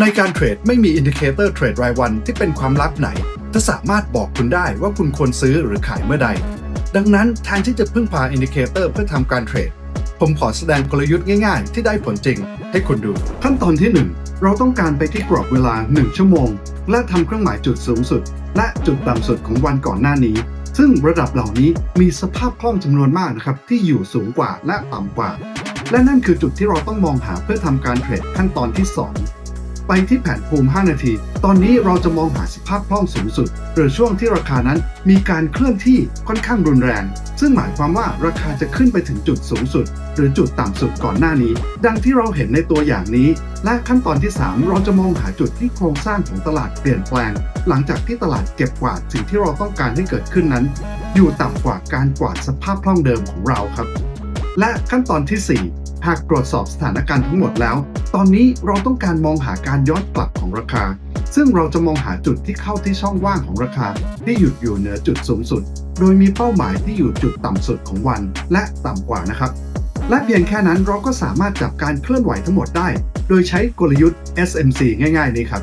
ในการเทรดไม่มีอินดิเคเตอร์เทรดรายวันที่เป็นความลับไหนจะสามารถบอกคุณได้ว่าคุณควรซื้อหรือขายเมื่อใด ดังนั้นแทนที่จะพึ่งพาอินดิเคเตอร์เพื่อทำการเทรด ผมขอแสดงกลยุทธ์ง่าย ๆ ที่ได้ผลจริง ให้คุณดู ขั้นตอนที่ 1 เราต้องการไปที่กรอบเวลา 1 ชั่วโมง และทำเครื่องหมายจุดสูงสุด และจุดต่ำสุดของวันก่อนหน้านี้ ซึ่งระดับเหล่านี้มีสภาพคล่องจำนวนมากนะครับที่อยู่สูงกว่าและต่ำกว่า และนั่นคือจุดที่เราต้องมองหาเพื่อทำการเทรดขั้นตอนที่ 2 ไปที่แผนภูมิ 5 นาที ตอนนี้เราจะมองหาสภาพคล่องสูงสุด หรือช่วงที่ราคานั้นมีการเคลื่อนที่ค่อนข้างรุนแรง ซึ่งหมายความว่าราคาจะขึ้นไปถึงจุดสูงสุด หรือจุดต่ำสุดก่อนหน้านี้ ดังที่เราเห็นในตัวอย่างนี้ และขั้นตอนที่ 3 เราจะมองหาจุดที่โครงสร้างของตลาดเปลี่ยนแปลง หลังจากที่ตลาดเก็บกวาดสิ่งที่เราต้องการให้เกิดขึ้นนั้น อยู่ต่ำกว่าการกวาดสภาพคล่องเดิมของเราครับ และขั้นตอนที่ 4 หากตรวจสอบสถานการณ์ทั้งหมดแล้ว ตอนนี้เราต้องการมองหาการย้อนกลับของราคา ซึ่งเราจะมองหาจุดที่เข้าที่ช่องว่างของราคา ที่หยุดอยู่เหนือจุดสูงสุด โดยมีเป้าหมายที่อยู่จุดต่ำสุดของวัน และต่ำกว่านะครับ และเพียงแค่นั้นเราก็สามารถจับการเคลื่อนไหวทั้งหมดได้ โดยใช้กลยุทธ์ SMC ง่ายๆนี้ครับ